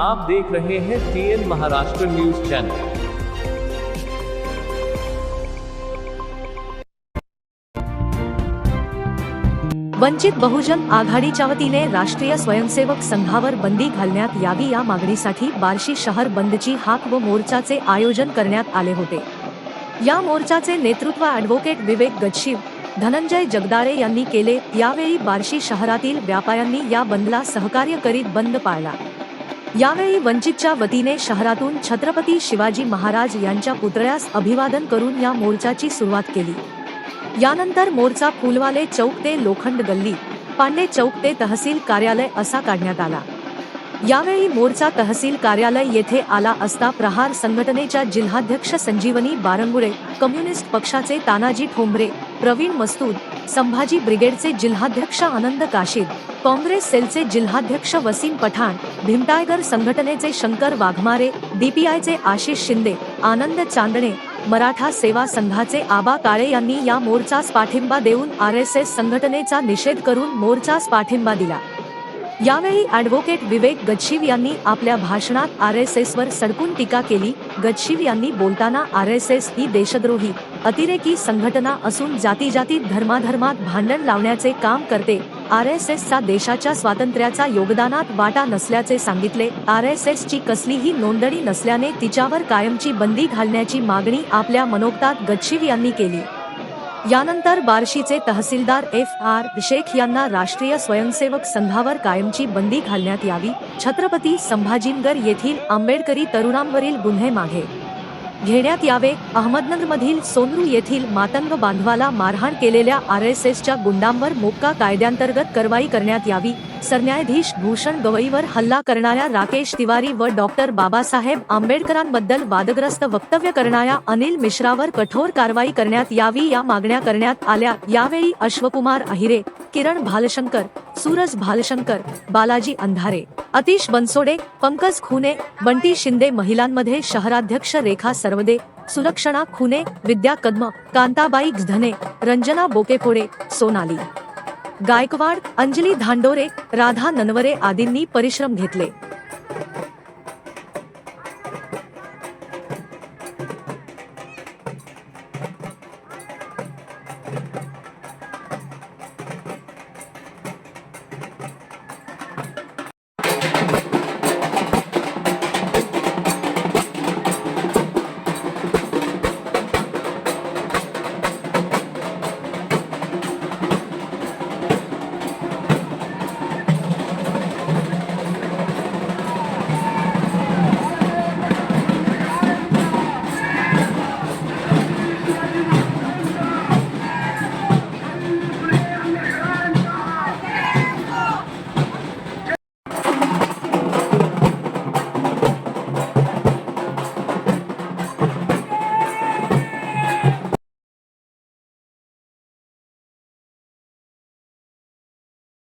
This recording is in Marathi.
आप देख रहे हैं TN Maharashtra news channel Vanchit Bahujan आघाडीच्या वतीने राष्ट्रीय स्वयंसेवक संघावर बंदी घालण्यात यावी या मागणीसाठी बार्शी शहर बंदची हाक व मोर्चाचे आयोजन करण्यात आले होते. या मोर्चाचे नेतृत्व ॲडव्होकेट विवेक गच्छीव धनंजय जगदाळे यांनी केले. यावेळी बार्शी शहरातील व्यापाऱ्यांनी या बंदला सहकार्य करीत बंद पाळला. यावेळी वंचितच्या वतीने शहरातून छत्रपती शिवाजी महाराज यांच्या पुतळ्यास अभिवादन करून या मोर्चाची सुरुवात केली. यानंतर मोर्चा फुलवाले चौक ते लोखंड गल्ली पांडे चौक ते तहसील कार्यालय असा काढण्यात आला. यावेळी मोर्चा तहसील कार्यालय येथे आला असता प्रहार संघटनेच्या जिल्हाध्यक्ष संजीवनी बारंगुळे कम्युनिस्ट पक्षाचे तानाजी ठोंबरे प्रवीण मस्तूद संभाजी ब्रिगेडचे जिल्हाध्यक्ष आनंद काशीद काँग्रेस सेलचे जिल्हाध्यक्ष वसीम पठाण भीमटायगर संघटनेचे शंकर वाघमारे डीपीआयचे आशिष शिंदे आनंद चांदणे मराठा सेवा संघाचे आबा काळे यांनी या मोर्चास पाठिंबा देऊन आर एस एस संघटनेचा निषेध करून मोर्चास पाठिंबा दिला. यावेळी ॲडव्होकेट विवेक गच्छीव यांनी आपल्या भाषणात आर एस एस वर सडकून टीका केली. गच्छीव यांनी बोलताना आर एस एस ही देशद्रोही अतिरेकी संघटना असून जाती जाती धर्माधर्मात भांडण लावण्याचे काम करते. आर एस एसचा देशाच्या स्वातंत्र्याचा योगदानात वाटा नसल्याचे सांगितले. आर एस एसची कसलीही नोंदणी नसल्याने तिच्यावर कायमची बंदी घालण्याची मागणी आपल्या मनोगतात गच्छीव यांनी केली. यानंतर बार्शीचे तहसीलदार एफ. आर. शेख यांना राष्ट्रीय स्वयंसेवक संघावर कायमची बंदी घालण्यात यावी. छत्रपती संभाजीनगर येथील आंबेडकरी तरुणांवरील गुन्हे मागे. घेण्यात यावे. अहमदनगरमधील सोनरू येथील मातंग बांधवाला मारहाण केलेल्या आर एस एसच्या गुंडांवर मोक्का कायद्यांतर्गत कारवाई करण्यात यावी. सरन्यायाधीश भूषण गवईवर हल्ला करणाऱ्या राकेश तिवारी व डॉक्टर बाबासाहेब आंबेडकरांबद्दल वादग्रस्त वक्तव्य करणाऱ्या अनिल मिश्रावर कठोर कारवाई करण्यात यावी या मागण्या करण्यात आल्या. यावेळी अश्वकुमार अहिरे किरण भालशंकर सूरज भालशंकर बालाजी अंधारे अतिश बनसोडे पंकज खुने बंटी शिंदे महिलांमध्ये शहराध्यक्ष रेखा सर्वदे सुलक्षणा खुने विद्या कदम कांताबाई धने रंजना बोकेपोडे सोनाली. गायकवाड अंजली धांडोरे राधा ननवरे आदींनी परिश्रम घेतले.